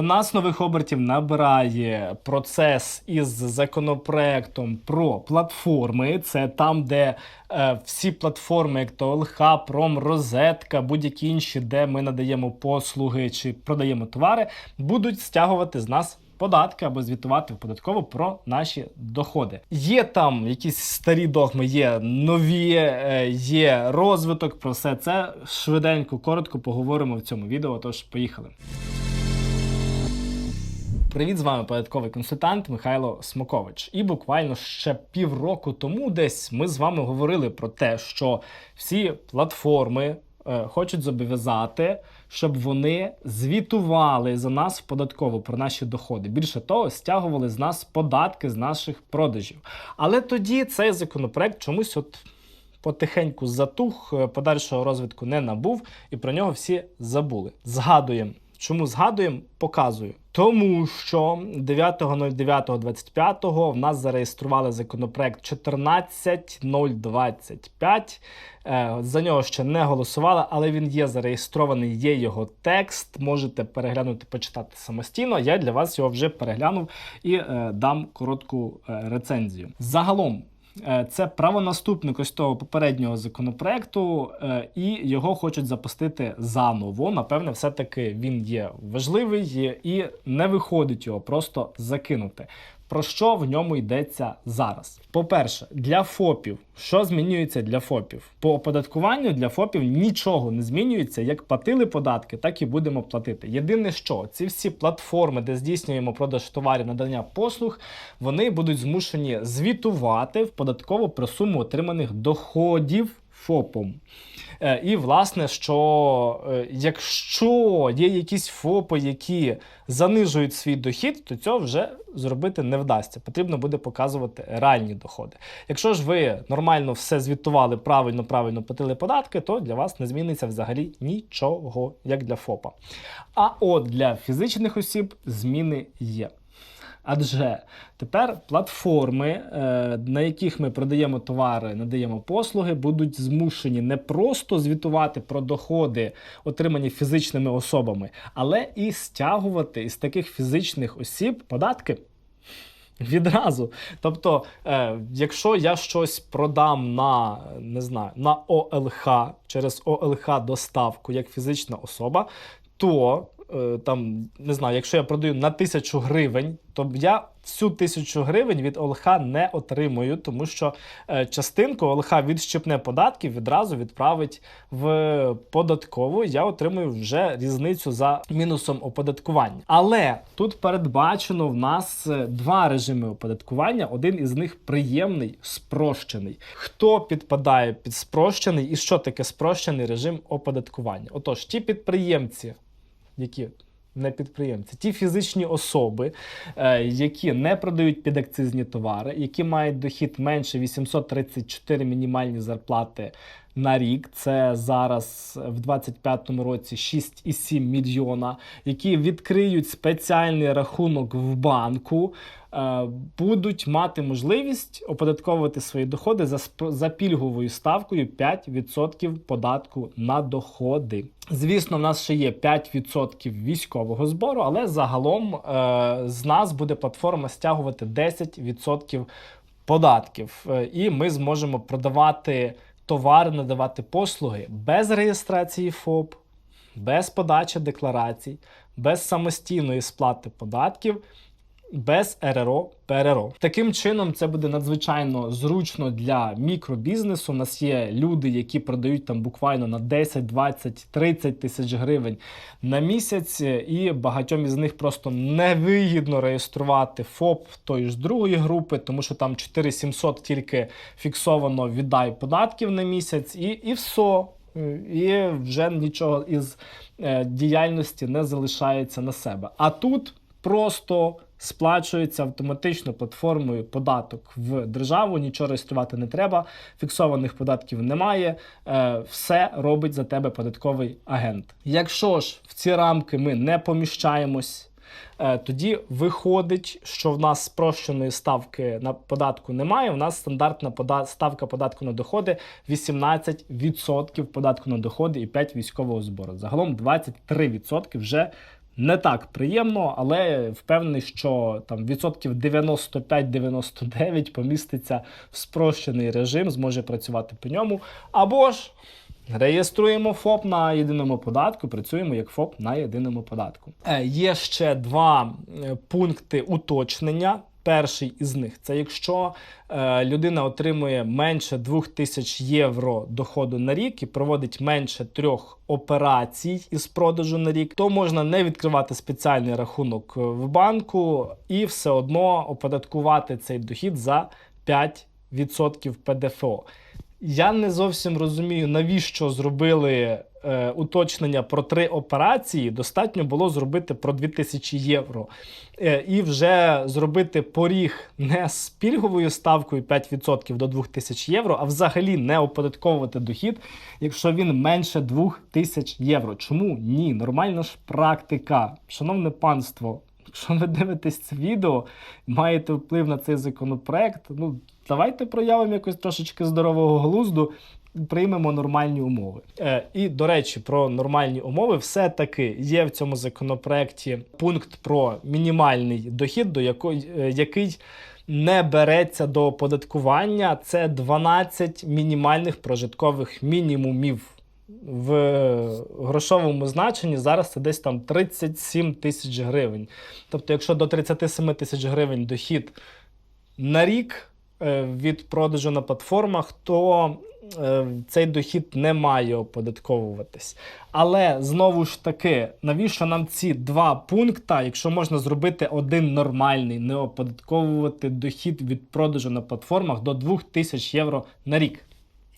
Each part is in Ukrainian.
В нас нових обертів набирає процес із законопроектом про платформи. Це там, де е, всі платформи, як то ЛХ, Пром, Розетка, будь-які інші, де ми надаємо послуги чи продаємо товари, будуть стягувати з нас. Податки або звітувати податково про наші доходи. Є там якісь старі догми, є нові, е, є розвиток. Про все це швиденько, коротко поговоримо в цьому відео. Тож поїхали. Привіт, з вами податковий консультант Михайло Смокович. І буквально ще півроку тому десь ми з вами говорили про те, що всі платформи е, хочуть зобов'язати, щоб вони звітували за нас в податкову про наші доходи. Більше того, стягували з нас податки з наших продажів. Але тоді цей законопроект чомусь от. Потихеньку затух, е, подальшого розвитку не набув, і про нього всі забули. Згадуємо. Чому згадуємо? Показую. Тому що 9.09.25 в нас зареєстрували законопроект 14025. Е, За нього ще не голосували, але він є зареєстрований, є його текст. Можете переглянути, почитати самостійно. Я для вас його вже переглянув і е, дам коротку е, рецензію. Загалом. Е, Це правонаступник ось того попереднього законопроекту, е, і його хочуть запустити заново. Напевне, все-таки він є важливий і не виходить його просто закинути. Про що в ньому йдеться зараз? По-перше, для ФОПів, що змінюється для ФОПів? По оподаткуванню для ФОПів нічого не змінюється. Як платили податки, так і будемо платити. Єдине, що ці всі платформи, де здійснюємо продаж товарів, надання послуг, вони будуть змушені звітувати в податково про суму отриманих доходів ФОПом. Е, І, власне, що е, якщо є якісь ФОПи, які занижують свій дохід, то цього вже зробити не вдасться. Потрібно буде показувати реальні доходи. Якщо ж ви нормально все звітували, правильно, правильно платили податки, то для вас не зміниться взагалі нічого, як для ФОПа. А от для фізичних осіб зміни є. Адже тепер платформи, е, на яких ми продаємо товари, надаємо послуги, будуть змушені не просто звітувати про доходи, отримані фізичними особами, але і стягувати із таких фізичних осіб податки. Відразу. Тобто, е, якщо я щось продам на не знаю, на ОЛХ через ОЛХ доставку як фізична особа, то там не знаю, якщо я продаю на тисячу гривень, то я всю тисячу гривень від ОЛХ не отримую, тому що е, частинку ОЛХ відщипне податків відразу відправить в податкову. Я отримую вже різницю за мінусом оподаткування. Але тут передбачено в нас е, два режими оподаткування. Один із них приємний, спрощений. Хто підпадає під спрощений і що таке спрощений режим оподаткування? Отож, ті підприємці, які не підприємці, ті фізичні особи, е, які не продають підакцизні товари, які мають дохід менше 834 мінімальні зарплати на рік. Це зараз в 2025 році 6,7 мільйона, які відкриють спеціальний рахунок в банку. е, Будуть мати можливість оподатковувати свої доходи за за пільговою ставкою 5% податку на доходи. Звісно, в нас ще є 5% військового збору, але загалом е, з нас буде платформа стягувати 10% податків, Е, і ми зможемо продавати товари, надавати послуги без реєстрації ФОП, без подачі декларацій, без самостійної сплати податків. Без РРО ПРРО. Таким чином, це буде надзвичайно зручно для мікробізнесу. У нас є люди, які продають там буквально на 10, 20, 30 тисяч гривень на місяць, і багатьом із них просто невигідно реєструвати ФОП тої ж другої групи, тому що там 4700 тільки фіксовано віддай податків на місяць, і, і все. І вже нічого із е, діяльності не залишається на себе. А тут просто сплачується автоматично платформою податок в державу, нічого реєструвати не треба, фіксованих податків немає. Е, все робить за тебе податковий агент. Якщо ж в ці рамки ми не поміщаємось. е, Тоді виходить, що в нас спрощеної ставки на податку немає. У нас стандартна ставка податку на доходи 18% податку на доходи і 5% військового збору. Загалом 23% вже Не так приємно, але впевнений, що там відсотків 95-99 поміститься в спрощений режим, зможе працювати по ньому. Або ж реєструємо ФОП на єдиному податку, працюємо як ФОП на єдиному податку. Е, є ще два е, пункти уточнення. Перший із них це якщо е, людина отримує менше 2000 євро доходу на рік і проводить менше трьох операцій із продажу на рік, то можна не відкривати спеціальний рахунок е, в банку і все одно оподаткувати цей дохід за 5% ПДФО. Я не зовсім розумію, навіщо зробили е, уточнення про три операції. Достатньо було зробити про 2000 євро. Е, і вже зробити поріг не з пільговою ставкою 5% до 2000 євро, а взагалі не оподатковувати дохід, якщо він менше 2000 євро. Чому ні? Нормальна ж практика. Шановне панство. Якщо ви дивитесь це відео, маєте вплив на цей законопроект, ну давайте проявимо якось трошечки здорового глузду, приймемо нормальні умови. Е, і до речі, про нормальні умови все-таки є в цьому законопроекті пункт про мінімальний дохід, до якої, е, який не береться до оподаткування. Це 12 мінімальних прожиткових мінімумів. В грошовому значенні зараз це десь там 37 тисяч гривень. Тобто, якщо до 37 тисяч гривень дохід на рік від продажу на платформах, то е, цей дохід не має оподатковуватись. Але знову ж таки, навіщо нам ці два пункти, якщо можна зробити один нормальний, не оподатковувати дохід від продажу на платформах до 2000 євро на рік?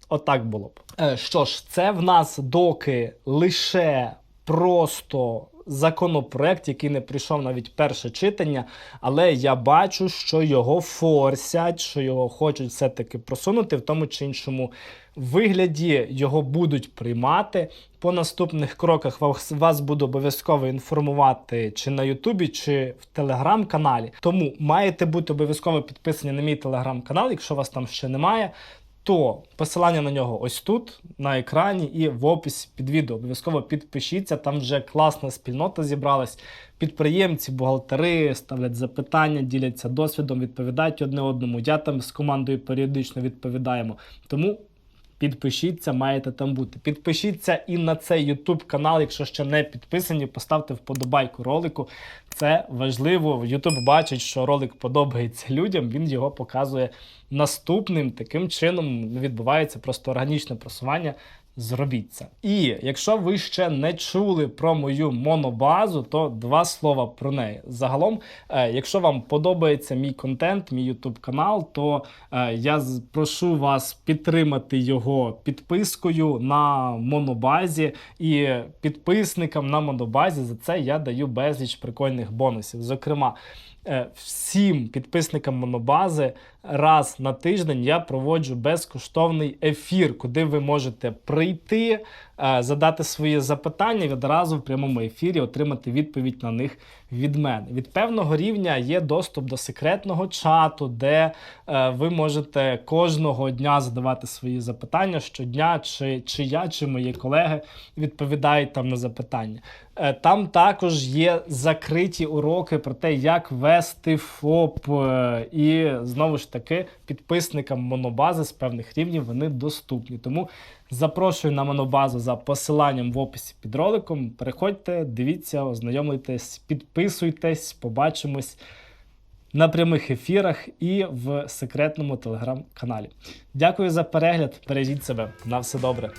Отак було б. Е, Що ж, це в нас доки лише просто законопроект, який не прийшов навіть перше читання, але я бачу, що його форсять, що його хочуть все-таки просунути в тому чи іншому вигляді. Його будуть приймати. По наступних кроках вас, вас буду обов'язково інформувати чи на Ютубі, чи в телеграм-каналі. Тому маєте бути обов'язково підписані на мій телеграм-канал, якщо вас там ще немає то посилання на нього ось тут, на екрані, і в описі під відео. Обов'язково підпишіться, там вже класна спільнота зібралась. Підприємці, бухгалтери ставлять запитання, діляться досвідом, відповідають одне одному. Я там з командою періодично відповідаємо. Тому підпишіться, маєте там бути. Підпишіться і на цей YouTube канал, якщо ще не підписані, поставте вподобайку ролику. Це важливо. YouTube бачить, що ролик подобається людям, він його показує наступним. Таким чином відбувається просто органічне просування. Зробіть це. І якщо ви ще не чули про мою монобазу, то два слова про неї. Загалом, е, якщо вам подобається мій контент, мій YouTube канал, то е, я прошу вас підтримати його підпискою на монобазі. І підписникам на монобазі за це я даю безліч прикольних бонусів. Зокрема, всім підписникам монобази раз на тиждень я проводжу безкоштовний ефір, куди ви можете прийти, е, задати свої запитання відразу в прямому ефірі отримати відповідь на них від мене. Від певного рівня є доступ до секретного чату, де е, ви можете кожного дня задавати свої запитання щодня, чи, чи я, чи мої колеги відповідають там на запитання. Е, Там також є закриті уроки про те, як вести ФОП. е, І знову ж таки, підписникам монобази з певних рівнів вони доступні. Тому запрошую на монобазу за посиланням в описі під роликом. Переходьте, дивіться, ознайомлюйтесь, підписуйтесь, побачимось на прямих ефірах і в секретному телеграм-каналі. Дякую за перегляд. Бережіть себе. На все добре.